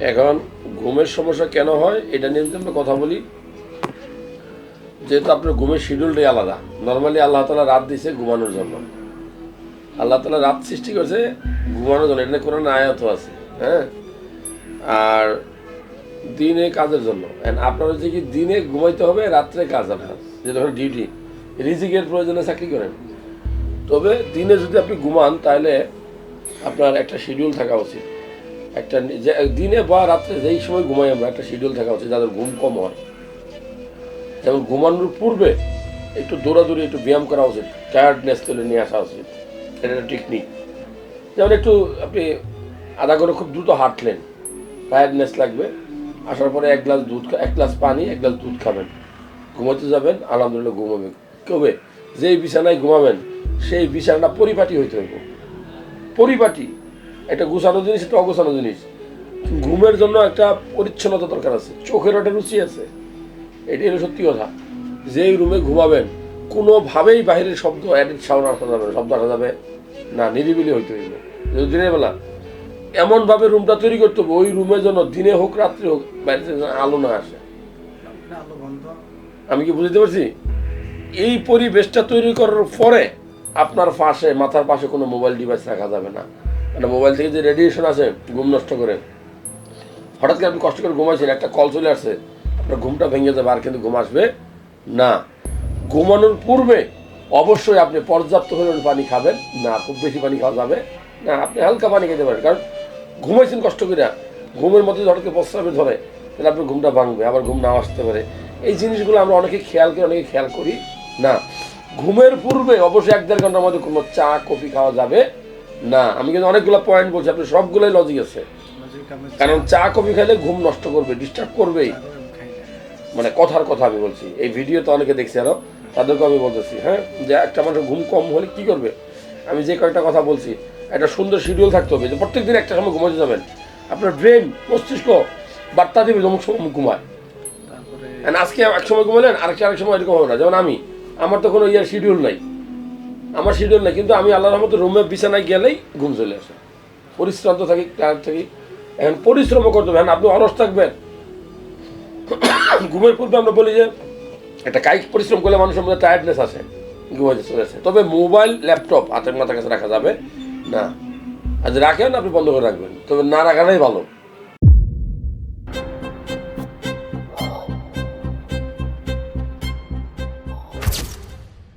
এখন ঘুমের সমস্যা কেন হয়, এটা নিয়ে যদি আমরা কথা বলি, যেহেতু আপনার ঘুমের শিডিউলটাই আলাদা। নর্মালি আল্লাহ তালা রাত দিয়েছে ঘুমানোর জন্য। আল্লাহ তালা রাত সৃষ্টি করেছে ঘুমানোর জন্য। এটা কোনো আয়াত আছে হ্যাঁ? আর দিনে কাজের জন্য। আপনার হচ্ছে কি, দিনে ঘুমাইতে হবে, রাত্রে কাজ আপনার। যে ধরুন ডিউটি রিজিকের প্রয়োজনে চাকরি করেন। তবে দিনে যদি আপনি ঘুমান, তাহলে আপনার একটা শিডিউল থাকা উচিত। একটা দিনে বা রাত্রে যেই সময় ঘুমাই আমরা, একটা শিডিউল থাকা উচিত, যাদের ঘুম কম হয়। যেমন ঘুমানোর পূর্বে একটু দৌড়াদৌড়ি, একটু ব্যায়াম করা উচিত টায়ার্ডনেস তুলে নিয়ে আসা উচিত, এটা একটা টেকনিক যেমন একটু আপনি আধা করে খুব দ্রুত হাঁটলেন টায়ার্ডনেস লাগবে, আসার পরে এক গ্লাস দুধ এক গ্লাস পানি, এক গ্লাস দুধ খাবেন। ঘুমাতে যাবেন, আলহামদুলিল্লাহ ঘুমাবেন। কবে যেই বিছানায় ঘুমাবেন, সেই বিছানাটা পরিপাটি হইতে হইব। পরিপাটি একটা গুছানো জিনিস একটা অগোছানো জিনিস। ঘুমের জন্য একটা পরিচ্ছন্নতা দরকার আছে। চোখের একটা রুচি আছে। এটি হলো সত্যি কথা। যেই রুমে ঘুমাবেন কোনোভাবেই বাইরের শব্দ অ্যাডিট সাউন্ড আসা যাবে শব্দ আসা যাবে না নিরিবিলি হইতে হইবে। যদি দিনের বেলা এমনভাবে রুমটা তৈরি করতে হবে ওই রুমের জন্য দিনে হোক রাত্রে হোক বাইরে আলো না আসে। আমি কি বুঝতে পারছি? এই পরিবেশটা তৈরি করার পরে আপনার পাশে মাথার পাশে কোনো মোবাইল ডিভাইস রাখা যাবে না। মানে মোবাইল থেকে যে রেডিয়েশন আছে ঘুম নষ্ট করে। হঠাৎ করে আপনি কষ্ট করে ঘুমাইছেন, একটা কল চলে আসছে, আপনার ঘুমটা ভেঙে যাবে আর কিন্তু ঘুম আসবে না। ঘুমানোর পূর্বে অবশ্যই আপনি পর্যাপ্ত পরিমাণ পানি খাবেন, না, খুব বেশি পানি খাওয়া যাবে, না, আপনি হালকা পানি খেতে পারেন। কারণ ঘুমাইছেন কষ্ট করে, ঘুমের মধ্যে হঠাৎ প্রস্রাবে ধরে, তাহলে আপনার ঘুমটা ভাঙবে, আবার ঘুম নাও আসতে পারে। এই জিনিসগুলো আমরা অনেকে খেয়াল করি, অনেকে খেয়াল করি না। ঘুমের পূর্বে অবশ্যই এক দেড় ঘণ্টার মধ্যে কোনো চা, কফি খাওয়া যাবে না আমি কিন্তু অনেকগুলো পয়েন্ট বলছি আপনি সবগুলোই লজিক আছে। কারণ চা কফি খাইলে ঘুম নষ্ট করবে ডিস্টার্ব করবেই। মানে কথার কথা আমি বলছি। এই ভিডিও তো অনেকে দেখছি আরও তাদেরকে আমি বলতেছি হ্যাঁ যে একটা মানুষের ঘুম কম হলে কি করবে? আমি যে কয়েকটা কথা বলছি একটা সুন্দর শিডিউল থাকতে হবে যে প্রত্যেক দিন একটা সময় ঘুমাতে যাবেন। আপনার ব্রেন মস্তিষ্ক বার্তা দেবে অমুক সময় ঘুমায়। আজকে এক সময় ঘুমালেন আরেকটা আরেক সময় এরকম হবে না। যেমন আমি আমার তো কোনো ইয়ার শিডিউল নাই। আমার শিডিউল নাই, কিন্তু আমি আল্লাহর রহমতে রুমে বিছানায় গেলেই ঘুম চলে আসে। পরিশ্রান্ত থাকি টায়ার্ড থাকি। এখন পরিশ্রমও করতে হবে আপনি অলস থাকবেন। ঘুমের পূর্বে আমরা বলি যে, একটা কায়িক পরিশ্রম করলে মানুষের মধ্যে টায়ার্ডনেস আসে ঘুমাইতে চলে আসে। তবে মোবাইল ল্যাপটপ হাতের মাথার কাছে রাখা যাবে না। আজ রাখেন, আপনি বন্ধ করে রাখবেন। তবে না রাখাটাই ভালো।